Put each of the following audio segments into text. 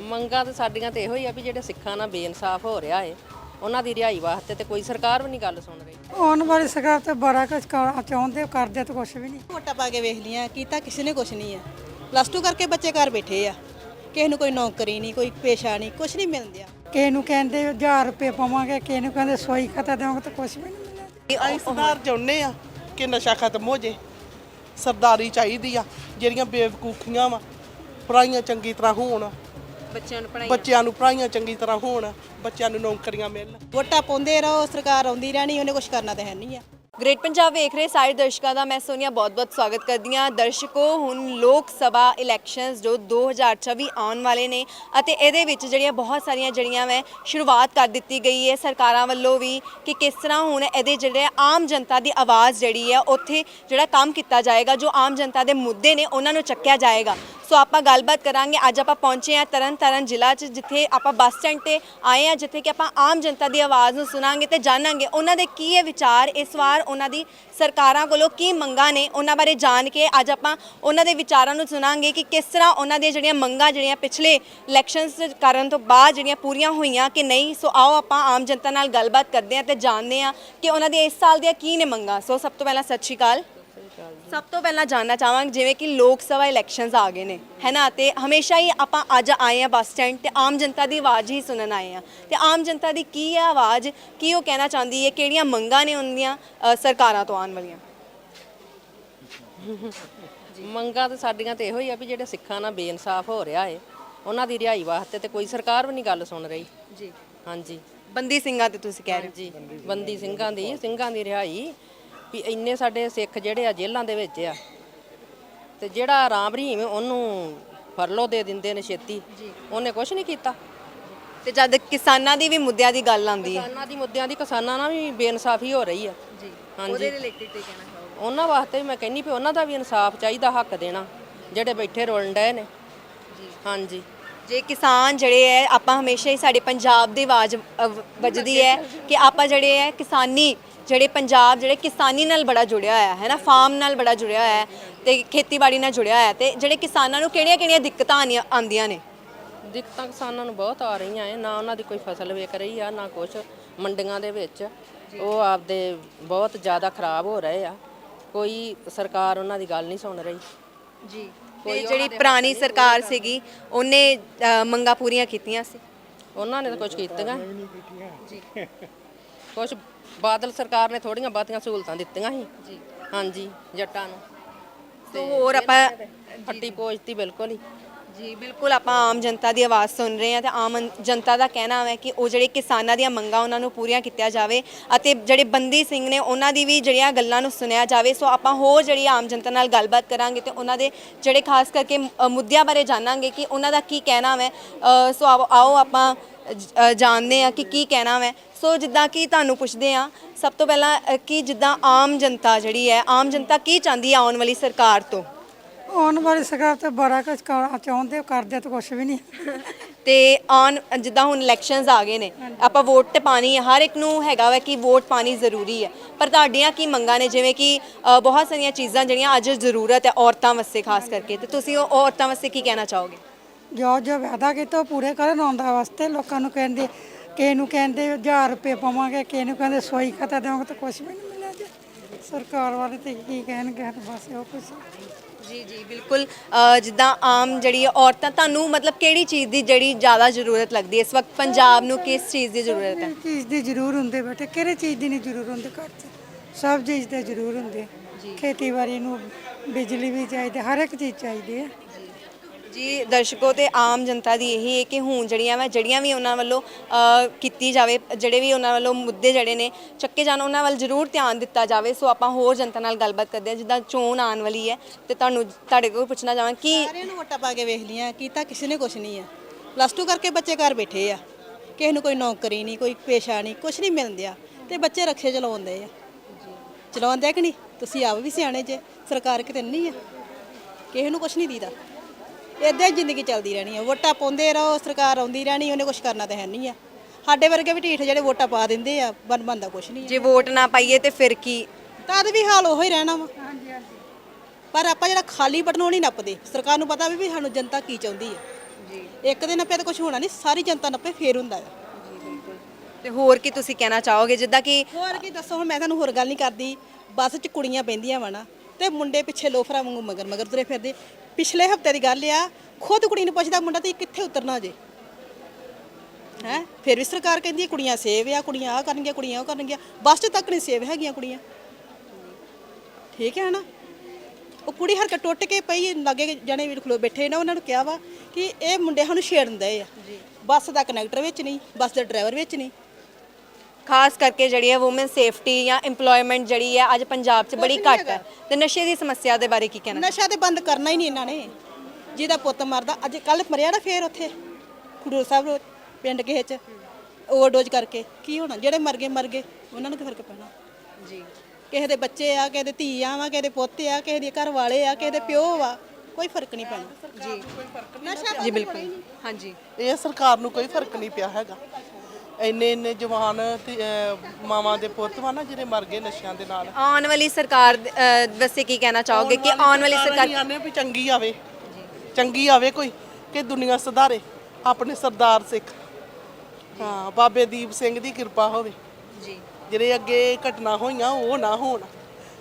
ਮੰਗਾਂ ਤੇ ਸਾਡੀਆਂ ਤੇ ਇਹੋ ਹੀ ਆ ਵੀ ਜਿਹੜੇ ਸਿੱਖਾਂ ਨਾਲ ਬੇਇਨਸਾਫ ਹੋ ਰਿਹਾ ਏ ਉਹਨਾਂ ਦੀ ਰਿਹਾਈ ਵਾਸਤੇ ਤੇ ਕੋਈ ਸਰਕਾਰ ਵੀ ਨਹੀਂ ਗੱਲ ਸੁਣ ਰਹੀ। ਆਉਣ ਵਾਲੀ ਸਰਕਾਰ ਤੇ ਬੜਾ ਕੁਝ ਕਰ- ਚਾਹੁੰਦੇ ਕਰਦੇ ਤਾਂ ਕੁਝ ਵੀ ਨਹੀਂ। ਵੋਟਾਂ ਪਾ ਕੇ ਵੇਖ ਲੀਆਂ ਕੀਤਾ ਕਿਸੇ ਨੇ ਕੁਛ ਨਹੀਂ ਆ। ਪਲੱਸ 2 ਕਰਕੇ ਬੱਚੇ ਘਰ ਬੈਠੇ ਆ। ਕਿਸੇ ਨੂੰ ਕੋਈ ਨੌਕਰੀ ਨਹੀਂ ਕੋਈ ਪੇਸ਼ਾ ਨਹੀਂ ਕੁਛ ਨਹੀਂ ਮਿਲਦਿਆ ਕਿਸੇ ਨੂੰ ਕਹਿੰਦੇ 1000 ਰੁਪਏ ਪਾਵਾਂਗੇ ਕਿਸੇ ਨੂੰ ਕਹਿੰਦੇ ਸੋਈ ਖਤਾ ਦੇਵਾਂਗੇ ਤਾਂ ਕੁਝ ਵੀ ਨਹੀਂ ਮਿਲਿਆ ਅਸੀਂ ਸੁਧਾਰ ਚਾਹੁੰਦੇ ਆ ਕਿ ਨਸ਼ਾ ਖਤਮ ਹੋ ਜੇ। ਸਰਦਾਰੀ ਚਾਹੀਦੀ ਆ ਜਿਹੜੀਆਂ ਬੇਵਕੂਫੀਆਂ ਵਾ ਪੜਾਈਆਂ ਚੰਗੀ ਤਰ੍ਹਾਂ ਹੋਣ। ਬੱਚਿਆਂ ਨੂੰ ਪੜਾਈ ਬੱਚਿਆਂ ਨੂੰ ਪੜਾਈਆਂ ਚੰਗੀ ਤਰ੍ਹਾਂ ਹੋਣ ਬੱਚਿਆਂ ਨੂੰ ਨੌਕਰੀਆਂ ਮਿਲਣ। ਵੋਟਾਂ ਪਾਉਂਦੇ ਰਹੋ ਸਰਕਾਰ ਆਉਂਦੀ ਰਹਿਣੀ ਉਹਨੇ ਕੁਛ ਕਰਨਾ ਤਾਂ ਹੈ ਨਹੀਂ ਆ। ਗ੍ਰੇਟ ਪੰਜਾਬ ਵੇਖ ਰਹੇ ਸਾਰੇ ਦਰਸ਼ਕਾਂ ਦਾ ਮੈਂ ਸੋਨੀਆ ਬਹੁਤ-ਬਹੁਤ ਸਵਾਗਤ ਕਰਦੀ ਹਾਂ। ਦਰਸ਼ਕੋ ਹੁਣ ਲੋਕ ਸਭਾ ਇਲੈਕਸ਼ਨਸ ਜੋ 2024 ਆਉਣ ਵਾਲੇ ਨੇ ਅਤੇ ਇਹਦੇ ਵਿੱਚ ਜਿਹੜੀਆਂ ਬਹੁਤ ਸਾਰੀਆਂ ਜਿਹੜੀਆਂ ਮੈਂ ਸ਼ੁਰੂਆਤ ਕਰ ਦਿੱਤੀ ਗਈ ਹੈ ਸਰਕਾਰਾਂ ਵੱਲੋਂ ਵੀ ਕਿ ਕਿਸ ਤਰ੍ਹਾਂ ਹੁਣ ਇਹਦੇ ਜਿਹੜੇ ਆਮ ਜਨਤਾ ਦੀ ਆਵਾਜ਼ ਜਿਹੜੀ ਹੈ ਉੱਥੇ ਜਿਹੜਾ ਕੰਮ ਕੀਤਾ ਜਾਏਗਾ ਜੋ ਆਮ ਜਨਤਾ ਦੇ ਮੁੱਦੇ ਨੇ ਉਹਨਾਂ ਨੂੰ ਚੱਕਿਆ ਜਾਏਗਾ। ਸੋ ਆਪਾਂ ਗੱਲਬਾਤ ਕਰਾਂਗੇ। ਅੱਜ ਆਪਾਂ ਪਹੁੰਚੇ ਹਾਂ ਤਰਨ ਤਾਰਨ ਜ਼ਿਲ੍ਹਾ 'ਚ, ਜਿੱਥੇ ਆਪਾਂ ਬੱਸ ਸਟੈਂਡ ਤੇ ਆਏ ਹਾਂ, ਜਿੱਥੇ ਕਿ ਆਪਾਂ ਆਮ ਜਨਤਾ ਦੀ ਆਵਾਜ਼ ਨੂੰ ਸੁਣਾਂਗੇ ਤੇ ਜਾਣਾਂਗੇ ਉਹਨਾਂ ਦੇ ਕੀ ਹੈ ਵਿਚਾਰ ਇਸ ਵਾਰ ਉਹਨਾਂ ਦੀ ਸਰਕਾਰਾਂ ਕੋਲੋਂ ਕੀ ਮੰਗਾਂ ਨੇ, ਉਹਨਾਂ ਬਾਰੇ ਜਾਣ ਕੇ ਅੱਜ ਆਪਾਂ ਉਹਨਾਂ ਦੇ ਵਿਚਾਰਾਂ ਨੂੰ ਸੁਣਾਂਗੇ ਕਿ ਕਿਸ ਤਰ੍ਹਾਂ ਉਹਨਾਂ ਦੀਆਂ ਜਿਹੜੀਆਂ ਮੰਗਾਂ, ਜਿਹੜੀਆਂ ਪਿਛਲੇ ਇਲੈਕਸ਼ਨਸ ਕਰਨ ਤੋਂ ਬਾਅਦ ਜਿਹੜੀਆਂ ਪੂਰੀਆਂ ਹੋਈਆਂ ਕਿ ਨਹੀਂ। ਸੋ ਆਓ ਆਪਾਂ ਆਮ ਜਨਤਾ ਨਾਲ ਗੱਲਬਾਤ ਕਰਦੇ ਹਾਂ ਤੇ ਜਾਣਦੇ ਹਾਂ ਕਿ ਉਹਨਾਂ ਦੀਆਂ ਇਸ ਸਾਲ ਦੀਆਂ ਕੀ ਨੇ ਮੰਗਾਂ। ਸੋ ਸਭ ਤੋਂ ਪਹਿਲਾਂ ਸਤਿ ਸ਼੍ਰੀ ਅਕਾਲ। ਸਭ ਤੋਂ ਪਹਿਲਾਂ ਜਾਨਣਾ ਚਾਹਾਂਗੇ ਜਿਵੇਂ ਕਿ ਲੋਕ ਸਭਾ ਇਲੈਕਸ਼ਨਸ ਆ ਗਏ ਨੇ ਹੈਨਾ ਤੇ ਹਮੇਸ਼ਾ ਹੀ ਆਪਾਂ ਅੱਜ ਆਏ ਆ ਬੱਸ ਸਟੈਂਡ ਤੇ ਆਮ ਜਨਤਾ ਦੀ ਆਵਾਜ਼ ਹੀ ਸੁਣਨ ਆਏ ਆ ਤੇ ਆਮ ਜਨਤਾ ਦੀ ਕੀ ਹੈ ਆਵਾਜ਼ ਕੀ ਉਹ ਕਹਿਣਾ ਚਾਹੁੰਦੀ ਹੈ ਕਿਹੜੀਆਂ ਮੰਗਾਂ ਨੇ ਉਹਨਾਂ ਸਰਕਾਰਾਂ ਤੋਂ ਆਉਣ ਵਾਲੀਆਂ? ਮੰਗਾਂ ਤੇ ਸਾਡੀਆਂ ਤੇ ਇਹੋ ਹੀ ਆ ਵੀ ਜਿਹੜੇ ਸਿੱਖਾਂ ਨਾਲ ਬੇਇਨਸਾਫ ਹੋ ਰਿਹਾ ਏ ਉਹਨਾਂ ਦੀ ਰਿਹਾਈ ਵਾਸਤੇ ਤੇ ਕੋਈ ਸਰਕਾਰ ਵੀ ਨਹੀਂ ਗੱਲ ਸੁਣ ਰਹੀ। ਜੀ। ਹਾਂਜੀ। ਬੰਦੀ ਸਿੰਘਾਂ ਤੇ ਤੁਸੀਂ ਕਹਿ ਰਹੇ ਜੀ ਬੰਦੀ ਸਿੰਘਾਂ ਦੀ ਸਿੰਘਾਂ ਦੀ ਰਿਹਾਈ ਵੀ ਇੰਨੇ ਸਾਡੇ ਸਿੱਖ ਜਿਹੜੇ ਆ ਜੇਲ੍ਹਾਂ ਦੇ ਵਿੱਚ ਆ ਤੇ ਜਿਹੜਾ ਰਾਮ ਰਹੀਮ ਉਹਨੂੰ ਫਰਲੋ ਦੇ ਦਿੰਦੇ ਨੇ ਛੇਤੀ ਉਹਨੇ ਕੁਝ ਨਹੀਂ ਕੀਤਾ। ਤੇ ਜਦ ਕਿਸਾਨਾਂ ਦੀ ਵੀ ਮੁੱਦਿਆਂ ਦੀ ਗੱਲ ਆਉਂਦੀ ਹੈ। ਕਿਸਾਨਾਂ ਦੀ ਮੁੱਦਿਆਂ ਦੀ ਕਿਸਾਨਾਂ ਨਾਲ ਵੀ ਬੇਇਨਸਾਫੀ ਹੋ ਰਹੀ ਆ। ਜੀ। ਉਹਦੇ ਰਿਲੇਟਡ ਤੇ ਕਹਿਣਾ ਚਾਹੋਗੇ? ਉਹਨਾਂ ਵਾਸਤੇ ਵੀ ਮੈਂ ਕਹਿੰਨੀ ਵੀ ਉਹਨਾਂ ਦਾ ਵੀ ਇਨਸਾਫ ਚਾਹੀਦਾ ਹੱਕ ਦੇਣਾ ਜਿਹੜੇ ਬੈਠੇ ਰੋਲਣ ਡਏ ਨੇ। ਹਾਂਜੀ। ਜੇ ਕਿਸਾਨ ਜਿਹੜੇ ਹੈ ਆਪਾਂ ਹਮੇਸ਼ਾ ਹੀ ਸਾਡੇ ਪੰਜਾਬ ਦੀ ਆਵਾਜ਼ ਅ, ਵ- ਵੱਜਦੀ ਹੈ ਕਿ ਆਪਾਂ ਜਿਹੜੇ ਹੈ ਕਿਸਾਨੀ ਜਿਹੜੇ ਪੰਜਾਬ ਜਿਹੜੇ ਕਿਸਾਨੀ ਨਾਲ ਬੜਾ ਜੁੜਿਆ ਹੋਇਆ ਹੈ ਨਾ ਫਾਰਮ ਨਾਲ ਬੜਾ ਜੁੜਿਆ ਹੋਇਆ ਹੈ ਤੇ ਖੇਤੀਬਾੜੀ ਨਾਲ ਜੁੜਿਆ ਹੋਇਆ ਹੈ ਤੇ ਜਿਹੜੇ ਕਿਸਾਨਾਂ ਨੂੰ ਕਿਹੜੀਆਂ-ਕਿਹੜੀਆਂ ਦਿੱਕਤਾਂ ਆਉਂਦੀਆਂ- ਆਉਂਦੀਆਂ ਨੇ? ਦਿੱਕਤਾਂ ਕਿਸਾਨਾਂ ਨੂੰ ਬਹੁਤ ਆ ਰਹੀਆਂ ਐ ਨਾ ਉਹਨਾਂ ਦੀ ਕੋਈ ਫਸਲ ਵੇਚ ਰਹੀ ਆ ਨਾ ਕੁਛ ਮੰਡੀਆਂ ਦੇ ਵਿੱਚ। ਉਹ ਆਪਦੇ ਬਹੁਤ ਜ਼ਿਆਦਾ ਖਰਾਬ ਹੋ ਰਹੇ ਆ। ਕੋਈ ਸਰਕਾਰ ਉਹਨਾਂ ਦੀ ਗੱਲ ਨਹੀਂ ਸੁਣ ਰਹੀ। ਜੀ ਤੇ ਜਿਹੜੀ ਪੁਰਾਣੀ ਸਰਕਾਰ ਸੀਗੀ ਉਹਨੇ ਅ, ਮੰਗਾਂ ਪੂਰੀਆਂ ਕੀਤੀਆਂ ਸੀ? ਉਹਨਾਂ ਨੇ ਤਾਂ ਕੁਝ ਕੀਤੀਆਂ। ਜੀ। ਕੁਝ ਬਾਦਲ ਸਰਕਾਰ ਨੇ ਥੋੜੀਆਂ ਬਾਤੀਆਂ ਸਹੂਲਤਾਂ ਦਿੱਤੀਆਂ ਸੀ। ਜੀ। ਹਾਂਜੀ ਜੱਟਾਂ ਨੂੰ। ਸੋ ਹੋਰ ਆਪਾਂ ਫੱਟੀ ਪੋਚਤੀ ਬਿਲਕੁਲ ਹੀ। ਜੀ ਬਿਲਕੁਲ ਆਪਾਂ ਆਮ ਜਨਤਾ ਦੀ ਆਵਾਜ਼ ਸੁਣ ਰਹੇ ਹਾਂ ਤੇ ਆਮ ਜਨਤਾ ਦਾ ਕਹਿਣਾ ਹੈ ਕਿ ਉਹ ਜਿਹੜੇ ਕਿਸਾਨਾਂ ਦੀਆਂ ਮੰਗਾਂ ਉਹਨਾਂ ਨੂੰ ਪੂਰੀਆਂ ਕੀਤੀਆਂ ਜਾਵੇ ਅਤੇ ਜਿਹੜੇ ਬੰਦੀ ਸਿੰਘ ਨੇ ਉਹਨਾਂ ਦੀ ਵੀ ਜਿਹੜੀਆਂ ਗੱਲਾਂ ਨੂੰ ਸੁਣਿਆ ਜਾਵੇ ਸੋ ਆਪਾਂ ਹੋਰ ਜਿਹੜੀ ਆਮ ਜਨਤਾ ਨਾਲ ਗੱਲਬਾਤ ਕਰਾਂਗੇ ਤੇ ਉਹਨਾਂ ਦੇ ਜਿਹੜੇ ਖਾਸ ਕਰਕੇ ਮੁੱਦਿਆਂ ਬਾਰੇ ਜਾਣਾਂਗੇ ਕਿ ਉਹਨਾਂ ਦਾ ਕੀ ਕਹਿਣਾ ਹੈ। ਸੋ ਆਓ- ਆਪਾਂ ਜਾਣਦੇ ਹਾਂ ਕਿ ਕੀ ਕਹਿਣਾ ਹੈ ਸੋ ਜਿੱਦਾਂ ਕਿ ਤੁਹਾਨੂੰ ਪੁੱਛਦੇ ਹਾਂ ਸਭ ਤੋਂ ਪਹਿਲਾਂ ਅ, ਕਿ ਜਿੱਦਾਂ ਆਮ ਜਨਤਾ ਜਿਹੜੀ ਹੈ ਆਮ ਜਨਤਾ ਕੀ ਚਾਹੁੰਦੀ ਹੈ ਆਉਣ ਵਾਲੀ ਸਰਕਾਰ ਤੋਂ? ਆਉਣ ਵਾਲੀ ਸਰਕਾਰ ਤੇ ਬੜਾ ਕੁਝ ਕਰ- ਚਾਹੁੰਦੇ ਕਰਦੇ ਤਾਂ ਕੁਝ ਵੀ ਨਹੀਂ। ਤੇ ਆਨ ਜਿੱਦਾਂ ਹੁਣ ਇਲੈਕਸ਼ਨਸ ਆ ਗਏ ਨੇ ਆਪਾਂ ਵੋਟ ਤੇ ਪਾਣੀ ਹੈ ਹਰ ਇੱਕ ਨੂੰ ਹੈਗਾ ਵਾ ਕਿ ਵੋਟ ਪਾਣੀ ਜ਼ਰੂਰੀ ਹੈ। ਪਰ ਤੁਹਾਡੀਆਂ ਕੀ ਮੰਗਾਂ ਨੇ ਜਿਵੇਂ ਕਿ ਅ, ਬਹੁਤ ਸਾਰੀਆਂ ਚੀਜ਼ਾਂ ਜਿਹੜੀਆਂ ਅੱਜ ਜ਼ਰੂਰਤ ਹੈ ਔਰਤਾਂ ਵਾਸਤੇ ਖਾਸ ਕਰਕੇ। ਤੇ ਤੁਸੀਂ ਉਹ ਔਰਤਾਂ ਵਾਸਤੇ ਕੀ ਕਹਿਣਾ ਚਾਹੋਗੇ? ਜੋ ਜੋ ਵਾਅਦਾ ਕੀਤਾ ਉਹ ਪੂਰੇ ਕਰਨ ਆਉਂਦਾ ਵਾਸਤੇ। ਲੋਕਾਂ ਨੂੰ ਕਹਿੰਦੇ ਕਿਸੇ ਨੂੰ ਕਹਿੰਦੇ 1000 ਰੁਪਏ ਪਾਵਾਂਗੇ ਕਿਸੇ ਨੂੰ ਕਹਿੰਦੇ ਸੋਈ ਖਤਾ ਦੇਵਾਂਗੇ ਤਾਂ ਕੁਝ ਵੀ ਨਹੀਂ ਮਿਲਿਆ ਜੀ। ਸਰਕਾਰ ਵਾਲੇ ਤੇ ਕੀ ਕਹਿਣਗੇ ਬਸ ਉਹ ਕੁਝ ਜੀ ਜੀ ਬਿਲਕੁਲ। ਅ, ਜਿੱਦਾਂ ਆਮ ਜਿਹੜੀ ਔਰਤਾਂ ਤੁਹਾਨੂੰ ਮਤਲਬ ਕਿਹੜੀ ਚੀਜ਼ ਦੀ ਜਿਹੜੀ ਜ਼ਿਆਦਾ ਜ਼ਰੂਰਤ ਲੱਗਦੀ ਹੈ? ਇਸ ਵਕਤ ਪੰਜਾਬ ਨੂੰ ਕਿਸ ਚੀਜ਼ ਦੀ ਜ਼ਰੂਰਤ ਹੈ? ਚੀਜ਼ ਦੀ ਜ਼ਰੂਰ ਹੁੰਦੇ ਬੇਟੇ ਕਿਹੜੇ ਚੀਜ਼ ਦੀ ਨਹੀਂ ਜ਼ਰੂਰ ਹੁੰਦੀ? ਘਰ 'ਚ। ਸਭ ਚੀਜ਼ ਦੇ ਜ਼ਰੂਰ ਹੁੰਦੇ ਖੇਤੀਬਾੜੀ ਨੂੰ ਬਿਜਲੀ ਵੀ ਚਾਹੀਦੀ ਹਰ ਇੱਕ ਚੀਜ਼ ਚਾਹੀਦੀ ਹੈ। ਜੀ ਦਰਸ਼ਕੋ ਤੇ ਆਮ ਜਨਤਾ ਦੀ ਇਹੀ ਹੈ ਕਿ ਹੁਣ ਜਿਹੜੀਆਂ ਵਾ ਜਿਹੜੀਆਂ ਵੀ ਉਹਨਾਂ ਵੱਲੋਂ ਅ, ਕੀਤੀ ਜਾਵੇ ਜਿਹੜੇ ਵੀ ਉਹਨਾਂ ਵੱਲੋਂ ਮੁੱਦੇ ਜਿਹੜੇ ਨੇ ਚੱਕੇ ਜਾਣ ਉਹਨਾਂ ਵੱਲ ਜ਼ਰੂਰ ਧਿਆਨ ਦਿੱਤਾ ਜਾਵੇ। ਸੋ ਆਪਾਂ ਹੋਰ ਜਨਤਾ ਨਾਲ ਗੱਲਬਾਤ ਕਰਦੇ ਹਾਂ ਜਿੱਦਾਂ ਚੋਣ ਆਉਣ ਵਾਲੀ ਹੈ ਤੇ ਤੁਹਾਨੂੰ ਤੁਹਾਡੇ ਕੋਲ ਪੁੱਛਣਾ ਚਾਹਾਂ ਕਿ ਸਾਰਿਆਂ ਨੂੰ ਵੋਟਾਂ ਪਾ ਕੇ ਵੇਖ ਲੀਆਂ ਕੀਤਾ ਕਿਸੇ ਨੇ ਕੁਛ ਨਹੀਂ ਆ। ਪਲੱਸ 2 ਕਰਕੇ ਬੱਚੇ ਘਰ ਬੈਠੇ ਆ। ਕਿਸੇ ਨੂੰ ਕੋਈ ਨੌਕਰੀ ਨਹੀਂ ਕੋਈ ਪੇਸ਼ਾ ਨਹੀਂ ਕੁਛ ਨਹੀਂ ਮਿਲਦਿਆ ਤੇ ਬੱਚੇ ਰਕਸ਼ੇ ਚਲਾਉਂਦੇ ਆ। ਚਲਾਉਂਦੇ ਕਿ ਨਹੀਂ? ਤੁਸੀਂ ਆਪ ਵੀ ਸਿਆਣੇ ਜੇ ਸਰਕਾਰ ਕਿਤੇ ਨਹੀਂ ਆ। ਕਿਸੇ ਨੂੰ ਕੁਛ ਨਹੀਂ ਦੀਦਾ। ਇਦਾਂ ਹੀ ਜ਼ਿੰਦਗੀ ਚੱਲਦੀ ਰਹਿਣੀ ਆ। ਵੋਟਾਂ ਪਾਉਂਦੇ ਰਹੋ ਸਰਕਾਰ ਆਉਂਦੀ ਰਹਿਣੀ ਉਹਨੇ ਕੁਛ ਕਰਨਾ ਤਾਂ ਹੈ ਨਹੀਂ ਆ। ਸਾਡੇ ਵਰਗੇ ਵੀ ਢੀਠ ਜਿਹੜੇ ਵੋਟਾਂ ਪਾ ਦਿੰਦੇ ਆ ਬਨ ਬੰਦਾ ਕੁਛ ਨਹੀਂ ਜੇ ਵੋਟ ਨਾ ਪਾਈਏ ਤੇ ਫਿਰ ਕੀ? ਤਦ ਵੀ ਹਾਲ ਉਹੋ ਹੀ ਰਹਿਣਾ ਵਾ। ਪਰ ਆਪਾਂ ਜਿਹੜਾ ਖਾਲੀ ਬਟਨ ਉਹ ਨਹੀਂ ਨੱਪਦੇ। ਸਰਕਾਰ ਨੂੰ ਪਤਾ ਵੀ ਵੀ ਸਾਨੂੰ ਜਨਤਾ ਕੀ ਚਾਹੁੰਦੀ ਹੈ ਇੱਕ ਦੇ ਨੱਪੇ ਤਾਂ ਕੁਝ ਹੋਣਾ ਨਹੀਂ ਸਾਰੀ ਜਨਤਾ ਨੱਪੇ ਫੇਰ ਹੁੰਦਾ ਆ। ਤੇ ਹੋਰ ਕੀ ਤੁਸੀਂ ਕਹਿਣਾ ਚਾਹੋਗੇ? ਜਿੱਦਾਂ ਕਿ ਹੋਰ ਕੀ ਦੱਸੋ ਹੁਣ ਮੈਂ ਤੁਹਾਨੂੰ ਹੋਰ ਗੱਲ ਨਹੀਂ ਕਰਦੀ। ਬੱਸ 'ਚ ਕੁੜੀਆਂ ਬੈੰਦੀਆਂ ਵਾ ਨਾ ਤੇ ਮੁੰਡੇ ਪਿੱਛੇ ਲੋਫਰਾ ਵਾਂਗੂ ਮਗਰ ਮਗਰ ਤੁਰੇ ਫਿਰਦੇ। ਪਿਛਲੇ ਹਫ਼ਤੇ ਦੀ ਗੱਲ ਆ ਖੁਦ ਕੁੜੀ ਨੂੰ ਪੁੱਛਦਾ ਮੁੰਡਾ ਤੇ ਕਿੱਥੇ ਉਤਰਨਾ ਜੇ? ਹੈ? ਫਿਰ ਵੀ ਸਰਕਾਰ ਕਹਿੰਦੀ ਹੈ ਕੁੜੀਆਂ ਸੇਵ ਆ ਕੁੜੀਆਂ ਆ ਕਰਨਗੀਆਂ ਕੁੜੀਆਂ ਉਹ ਕਰਨਗੀਆਂ। ਬੱਸ ਤੱਕ ਨਹੀਂ ਸੇਵ ਹੈਗੀਆਂ ਕੁੜੀਆਂ। ਠੀਕ ਹੈ ਨਾ? ਉਹ ਕੁੜੀ ਹਰਕਤ ਟੁੱਟ ਕੇ ਪਈ ਲਾਗੇ ਜਣੇ ਵੀ ਖਲੋ ਬੈਠੇ ਨਾ ਉਹਨਾਂ ਨੂੰ ਕਿਹਾ ਵਾ ਕਿ ਇਹ ਮੁੰਡੇ ਸਾਨੂੰ ਛੇੜਨ ਦਏ ਆ। ਬੱਸ ਦਾ ਕਨੈਕਟਰ ਵਿੱਚ ਨਹੀਂ ਬੱਸ ਦਾ ਡਰਾਈਵਰ ਵਿੱਚ ਨਹੀਂ। ਖਾਸ ਕਰਕੇ ਜਿਹੜੀ ਹੈ ਔਮਨ ਸੇਫਟੀ ਜਾਂ EMPLOYMENT ਜਿਹੜੀ ਹੈ ਅੱਜ ਪੰਜਾਬ 'ਚ ਬੜੀ ਘੱਟ ਹੈ। ਤੇ ਨਸ਼ੇ ਦੀ ਸਮੱਸਿਆ ਦੇ ਬਾਰੇ ਕੀ ਕਹਿਣਾ? ਨਸ਼ਾ ਤੇ ਬੰਦ ਕਰਨਾ ਹੀ ਨਹੀਂ ਇਹਨਾਂ ਨੇ। ਜਿਹਦਾ ਪੁੱਤ ਮਰਦਾ ਅੱਜ ਕੱਲ ਮਰਿਆ ਨਾ ਫੇਰ ਉੱਥੇ ਖਡੂਰ ਸਾਹਿਬ ਪਿੰਡ ਕਿਸੇ ਚ ਓਵਰਡੋਜ਼ ਕਰਕੇ। ਕੀ ਹੋਣਾ? ਜਿਹੜੇ ਮਰ ਗਏ ਮਰ ਗਏ ਉਹਨਾਂ ਨੂੰ ਕੀ ਫ਼ਰਕ ਪੈਣਾ? ਜੀ। ਕਿਸੇ ਦੇ ਬੱਚੇ ਆ ਕਿਸੇ ਦੇ ਧੀਆਂ ਵਾ ਕਿਸੇ ਦੇ ਪੋਤੇ ਆ ਕਿਸੇ ਦੇ ਘਰ ਵਾਲੇ ਆ ਕਿਸੇ ਦੇ ਪਿਓ ਵਾ ਕੋਈ ਫ਼ਰਕ ਨਹੀਂ ਪੈਣਾ। ਜੀ। ਨਸ਼ਾ ਜੀ ਬਿਲਕੁਲ। ਹਾਂਜੀ। ਇਹ ਸਰਕਾਰ ਨੂੰ ਕੋਈ ਫ਼ਰਕ ਨਹੀਂ ਪਿਆ ਹੈਗਾ। ਇੰਨੇ ਇੰਨੇ ਜਵਾਨ ਤੇ ਅਹ, ਮਾਵਾਂ ਦੇ ਪੁੱਤ ਵਾ ਨਾ ਜਿਹੜੇ ਮਰ ਗਏ ਨਸ਼ਿਆਂ ਦੇ ਨਾਲ। ਆਉਣ ਵਾਲੀ ਸਰਕਾਰ ਦੇ- ਅਹ, ਵਾਸਤੇ ਕੀ ਕਹਿਣਾ ਚਾਹੋਗੇ ਕਿ ਆਉਣ ਵਾਲੀ ਸਰਕਾਰ ਆਨੇ ਵੀ ਚੰਗੀ ਆਵੇ। ਚੰਗੀ ਆਵੇ ਕੋਈ ਕਿ ਦੁਨੀਆ ਸੁਧਾਰੇ ਆਪਣੇ ਸਰਦਾਰ ਸਿੱਖ। ਹਾਂ ਬਾਬੇ ਦੀਪ ਸਿੰਘ ਦੀ ਕਿਰਪਾ ਹੋਵੇ। ਜੀ। ਜਿਹੜੇ ਅੱਗੇ ਘਟਨਾ ਹੋਈਆਂ ਉਹ ਨਾ ਹੋਣ।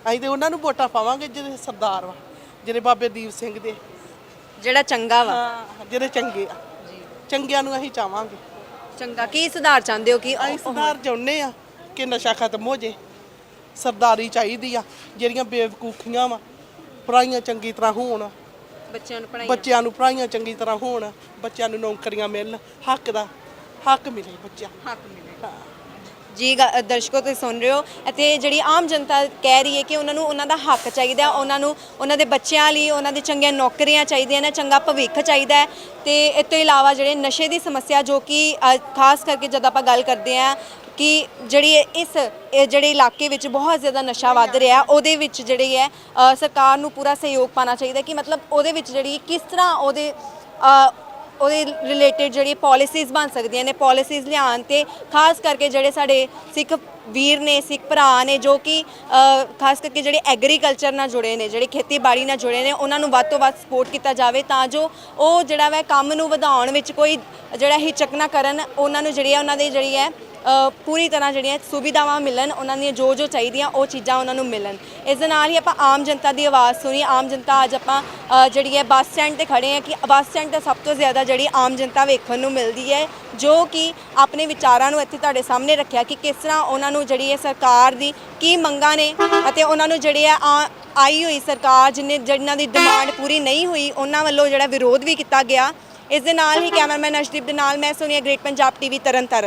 ਅਸੀਂ ਤੇ ਉਹਨਾਂ ਨੂੰ ਵੋਟਾਂ ਪਾਵਾਂਗੇ ਜਿਹੜੇ ਸਰਦਾਰ ਵਾ ਜਿਹੜੇ ਬਾਬੇ ਦੀਪ ਸਿੰਘ ਦੇ। ਜਿਹੜਾ ਚੰਗਾ ਵਾ। ਹਾਂ ਜਿਹੜੇ ਚੰਗੇ ਆ। ਚੰਗਿਆਂ ਨੂੰ ਅਸੀਂ ਚਾਹਾਂਗੇ ਚੰਗਾ। ਕੀ ਸੁਧਾਰ ਚਾਹੁੰਦੇ ਹੋ? ਕਿ ਅਸੀਂ ਸੁਧਾਰ ਚਾਹੁੰਦੇ ਆ ਕਿ ਨਸ਼ਾ ਖਤਮ ਹੋ ਜੇ। ਸਰਦਾਰੀ ਚਾਹੀਦੀ ਆ। ਜਿਹੜੀਆਂ ਬੇਵਕੂਫੀਆਂ ਵਾ ਪੜਾਈਆਂ ਚੰਗੀ ਤਰ੍ਹਾਂ ਹੋਣ। ਬੱਚਿਆਂ ਨੂੰ ਪੜ੍ਹਾਈ ਬੱਚਿਆਂ ਨੂੰ ਪੜਾਈਆਂ ਚੰਗੀ ਤਰ੍ਹਾਂ ਹੋਣ। ਬੱਚਿਆਂ ਨੂੰ ਨੌਕਰੀਆਂ ਮਿਲਣ। ਹੱਕ ਦਾ ਹੱਕ ਮਿਲੇ ਬੱਚਿਆਂ। ਹੱਕ ਮਿਲੇ। ਜੀ ਗ- ਦਰਸ਼ਕੋ ਤੁਸੀਂ ਸੁਣ ਰਹੇ ਹੋ। ਅਤੇ ਜਿਹੜੀ ਆਮ ਜਨਤਾ ਕਹਿ ਰਹੀ ਹੈ ਕਿ ਉਹਨਾਂ ਨੂੰ ਉਹਨਾਂ ਦਾ ਹੱਕ ਚਾਹੀਦਾ ਉਹਨਾਂ ਨੂੰ ਉਹਨਾਂ ਦੇ ਬੱਚਿਆਂ ਲਈ ਉਹਨਾਂ ਦੀ ਚੰਗੀਆਂ ਨੌਕਰੀਆਂ ਚਾਹੀਦੀਆਂ ਨੇ, ਚੰਗਾ ਭਵਿੱਖ ਚਾਹੀਦਾ ਹੈ। ਤੇ ਇਸ ਤੋਂ ਇਲਾਵਾ ਜਿਹੜੇ ਨਸ਼ੇ ਦੀ ਸਮੱਸਿਆ ਜੋ ਕਿ ਖਾਸ ਕਰਕੇ ਜਦ ਆਪਾਂ ਗੱਲ ਕਰਦੇ ਹਾਂ ਕਿ ਜਿਹੜੀ ਇਸ ਜਿਹੜੇ ਇਲਾਕੇ ਵਿੱਚ ਬਹੁਤ ਜ਼ਿਆਦਾ ਨਸ਼ਾ ਵੱਧ ਰਿਹਾ, ਉਹਦੇ ਵਿੱਚ ਜਿਹੜੀ ਹੈ ਸਰਕਾਰ ਨੂੰ ਪੂਰਾ ਸਹਿਯੋਗ ਪਾਣਾ ਚਾਹੀਦਾ ਕਿ ਮਤਲਬ ਉਹਦੇ ਵਿੱਚ ਜਿਹੜੀ ਕਿਸ ਤਰ੍ਹਾਂ ਉਹਦੇ ਉਹਦੇ ਰਿਲੇਟਡ ਜਿਹੜੀ ਪਾਲਿਸੀਜ਼ ਬਣ ਸਕਦੀਆਂ ਨੇ ਪਾਲਿਸੀਜ਼ ਲਿਆਉਣ ਤੇ ਖਾਸ ਕਰਕੇ ਜਿਹੜੇ ਸਾਡੇ ਸਿੱਖ ਵੀਰ ਨੇ, ਸਿੱਖ ਭਰਾ ਨੇ, ਜੋ ਕਿ ਖਾਸ ਕਰਕੇ ਜਿਹੜੇ ਐਗਰੀਕਲਚਰ ਨਾਲ ਜੁੜੇ ਨੇ, ਜਿਹੜੇ ਖੇਤੀਬਾੜੀ ਨਾਲ ਜੁੜੇ ਨੇ, ਉਹਨਾਂ ਨੂੰ ਵੱਧ ਤੋਂ ਵੱਧ ਸਪੋਰਟ ਕੀਤਾ ਜਾਵੇ ਤਾਂ ਜੋ ਉਹ ਜਿਹੜਾ ਵੈ ਕੰਮ ਨੂੰ ਵਧਾਉਣ ਵਿੱਚ ਕੋਈ ਜਿਹੜਾ ਹਿਚਕ ਨਾ ਕਰਨ, ਉਹਨਾਂ ਨੂੰ ਜਿਹੜੀ ਹੈ ਉਹਨਾਂ ਦੀ ਜਿਹੜੀ ਹੈ ਪੂਰੀ ਤਰ੍ਹਾਂ ਜਿਹੜੀਆਂ ਸੁਵਿਧਾਵਾਂ ਮਿਲਣ, ਉਹਨਾਂ ਦੀਆਂ ਜੋ ਜੋ ਚਾਹੀਦੀਆਂ, ਉਹ ਚੀਜ਼ਾਂ ਉਹਨਾਂ ਨੂੰ ਮਿਲਣ। ਇਸ ਦੇ ਨਾਲ ਹੀ ਆਪਾਂ ਆਮ ਜਨਤਾ ਦੀ ਆਵਾਜ਼ ਸੁਣੀ। ਆਮ ਜਨਤਾ ਅੱਜ ਆਪਾਂ ਜਿਹੜੀ ਹੈ ਬੱਸ ਸਟੈਂਡ ਤੇ ਖੜੇ ਹਾਂ ਕਿ ਬੱਸ ਸਟੈਂਡ ਤੇ ਸਭ ਤੋਂ ਜ਼ਿਆਦਾ ਜਿਹੜੀ ਆਮ ਜਨਤਾ ਵੇਖਣ ਨੂੰ ਮਿਲਦੀ ਹੈ, ਜੋ ਕਿ ਆਪਣੇ ਵਿਚਾਰਾਂ ਨੂੰ ਇੱਥੇ ਤੁਹਾਡੇ ਸਾਹਮਣੇ ਰੱਖਿਆ ਕਿ ਕਿਸ ਤਰ੍ਹਾਂ ਉਹਨਾਂ ਨੂੰ ਜਿਹੜੀ ਹੈ ਸਰਕਾਰ ਦੀ ਕੀ ਮੰਗਾਂ ਨੇ ਅਤੇ ਉਹਨਾਂ ਨੂੰ ਜਿਹੜੀ ਹੈ ਆ- ਆਈ ਹੋਈ ਸਰਕਾਰ ਜਿਨੇ, ਜਿਨ੍ਹਾਂ ਦੀ ਡਿਮਾਂਡ ਪੂਰੀ ਨਹੀਂ ਹੋਈ, ਉਹਨਾਂ ਵੱਲੋਂ ਜਿਹੜਾ ਵਿਰੋਧ ਵੀ ਕੀਤਾ ਗਿਆ। ਇਸ ਦੇ ਨਾਲ ਹੀ ਕੈਮਰਾਮੈਨ ਅਸ਼ਦੀਪ ਦੇ ਨਾਲ ਮੈਂ ਸੋਨੀਆ ਗ੍ਰੇਟ ਪੰਜਾਬ ਟੀਵੀ ਤਰਨਤਾਰਨ।